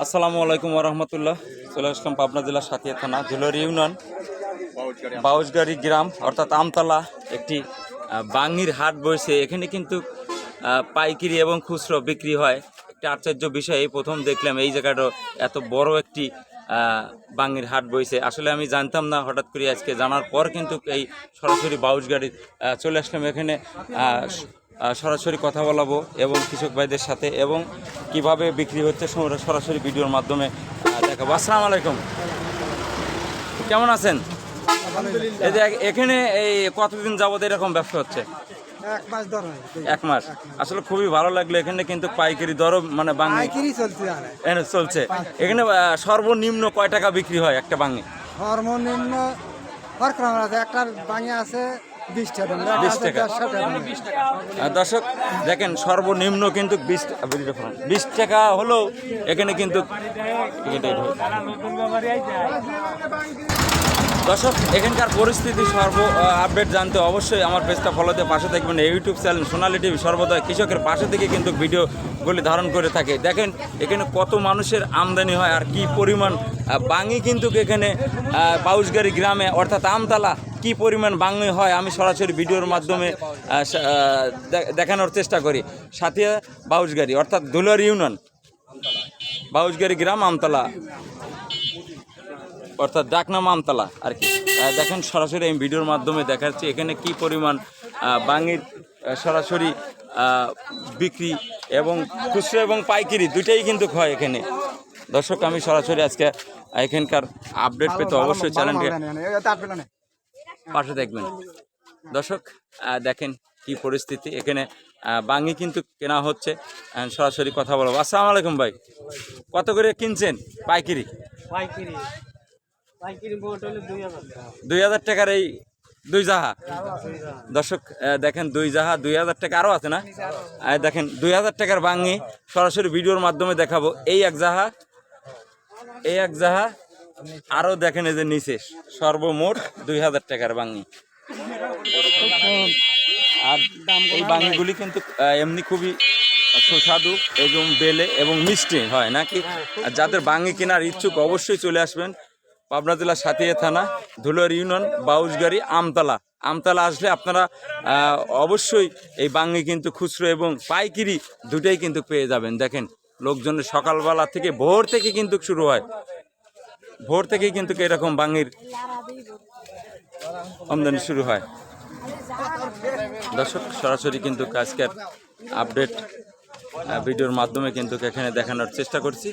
আসসালামু আলাইকুম রহমতুল্লাহ। চলে আসলাম পাবনা জেলার সাথিয়া থানা জুলর ইউনিয়ন, বাউসগাড়ি গ্রাম, অর্থাৎ আমতলা, একটি বাঙির হাট বসে এখানে কিন্তু পাইকারি এবং খুচরো বিক্রি হয়। একটি আশ্চর্য বিষয় এই প্রথম দেখলাম এই জায়গাটা এত বড় একটি বাঙির হাট বইছে। আসলে আমি জানতাম না, হঠাৎ করে আজকে জানার পর কিন্তু এই সরাসরি বাউস গাড়ি চলে আসলাম এখানে। সরাসরি কথা বলাবো এবং কৃষক ভাইদের সাথে এবং কীভাবে বিক্রি হচ্ছে সরাসরি ভিডিওর মাধ্যমে দেখাবো। আসসালামু আলাইকুম। কেমন আছেন? এই যে এখানে এই কতদিন যাবত এরকম ব্যবসা হচ্ছে? এক মাস আসলে খুবই ভালো লাগল এখানে কিন্তু পাইকারি দরও মানে বাঙি চলছে এখানে চলছে। এখানে সর্বনিম্ন কয় টাকা বিক্রি হয় একটা বাঙি সর্বনিম্ন একটা বাঙে আছে বিশ টাকা 20 টাকা। দেড়শো টাকা আহ, দর্শক দেখেন সর্বনিম্ন কিন্তু বিশ বিশ টাকা হলেও এখানে কিন্তু দর্শক এখানকার পরিস্থিতি সর্ব আপডেট জানতে অবশ্যই আমার পেজটা ফলোতে পাশে থাকবেন। এই ইউটিউব চ্যানেল সোনালী টিভি সর্বদা কৃষকের পাশে থেকে কিন্তু ভিডিওগুলি ধারণ করে থাকে। দেখেন এখানে কত মানুষের আমদানি হয় আর কি পরিমাণ বাঙি কিন্তু এখানে বাউসগাড়ি গ্রামে অর্থাৎ আমতলা কি পরিমাণ বাঙি হয় আমি সরাসরি ভিডিওর মাধ্যমে দেখানোর চেষ্টা করি। সাথিয়া বাউসগাড়ি অর্থাৎ দুলার ইউনিয়ন। বাউসগাড়ি গ্রাম আমতলা। অর্থাৎ ডাকনাম আমতলা আর কি। দেখেন সরাসরি আমি ভিডিওর মাধ্যমে দেখাচ্ছি এখানে কি পরিমাণ বাঙির সরাসরি বিক্রি এবং খুচরো এবং পাইকারি দুটাই কিন্তু হয় এখানে। দর্শক আমি সরাসরি আজকে এখানকার আপডেট পেতে অবশ্যই চ্যানেলকে পাশে দেখবেন। দর্শক দেখেন কি পরিস্থিতি। এখানে বাঙি কিন্তু কেনা হচ্ছে। সরাসরি কথা বলব। আসসালামু আলাইকুম ভাই। কত করে কিনছেন পাইকিরি? পাইকারি। দুই হাজার টাকার এই দুই জাহা। দর্শক দেখেন দুই জাহা দুই হাজার টাকা আরও আছে না? দেখেন দুই হাজার টাকার বাঙি সরাসরি ভিডিওর মাধ্যমে দেখাবো। এই এক জাহা এই এক জাহা আরও দেখেন এই যে নিচে, সর্বমোট দুই হাজার টাকার বাঙি আর এই বাঙিগুলি কিন্তু এমনি খুবই সুস্বাদু এবং বেলে এবং মিষ্টি হয়, নাকি? আর যাদের বাঙি কেনার ইচ্ছুক অবশ্যই চলে আসবেন পাবনা জেলা সাথিয়া থানা, ধুলোর ইউনিয়ন, বাউসগাড়ি, আমতলা। আমতলা আসলে আপনারা অবশ্যই এই বাঙি কিন্তু খুচরো এবং পাইকিরি দুটাই কিন্তু পেয়ে যাবেন। দেখেন, লোকজনের সকালবেলা থেকে ভোর থেকে কিন্তু শুরু হয়। ভোর থেকেই কিন্তু এরকম বাঙির আমদানি শুরু হয়। দর্শক, সরাসরি কিন্তু আজকের আপডেট ভিডিওর মাধ্যমে কিন্তু এখানে দেখানোর চেষ্টা করছি।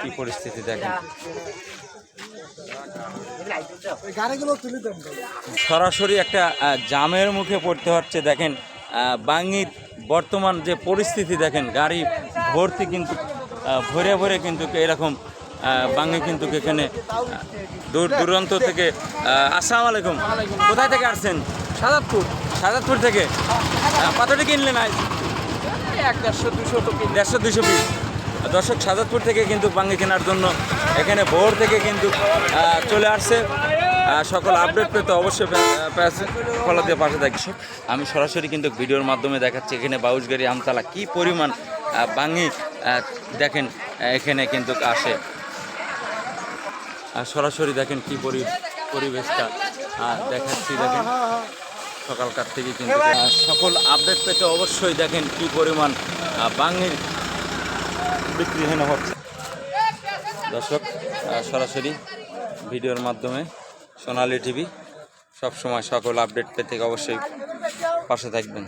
কি পরিস্থিতি দেখেন? সরাসরি একটা জামের মুখে পড়তে হচ্ছে। দেখেন বাঙির বর্তমান যে পরিস্থিতি দেখেন, গাড়ি ভর্তি কিন্তু ভরে ভরে কিন্তু এরকম বাঙি কিন্তু এখানে দূর দূরান্ত থেকে আসসালাম আলাইকুম। কোথায় থেকে আসছেন? সাজাদপুর সাজাদপুর থেকে? কতটি কিনলেন আজ? এক দেড়শো দুশো তো দেড়শো দুশো পিস। দর্শক সাজাদপুর থেকে কিন্তু বাঙ্গি কেনার জন্য এখানে ভোর থেকে কিন্তু চলে আসছে। সকল আপডেট পেতে অবশ্যই ফলো দিয়ে পাশে থাকি আমি সরাসরি কিন্তু ভিডিওর মাধ্যমে দেখাচ্ছি এখানে বাউসগাড়ি আমতলা কি পরিমাণ বাঙ্গি দেখেন, এখানে কিন্তু আসে। আর সরাসরি দেখেন কি পরি, পরিবেশটা। দেখাচ্ছি, দেখেন, সকালকার থেকে কিন্তু সকল আপডেট পেতে অবশ্যই দেখেন কি পরিমাণ বাঙির বিক্রি এখানে হচ্ছে। দর্শক সরাসরি ভিডিওর মাধ্যমে সোনালী টিভি সবসময় সকল আপডেট পেতে অবশ্যই পাশে থাকবেন।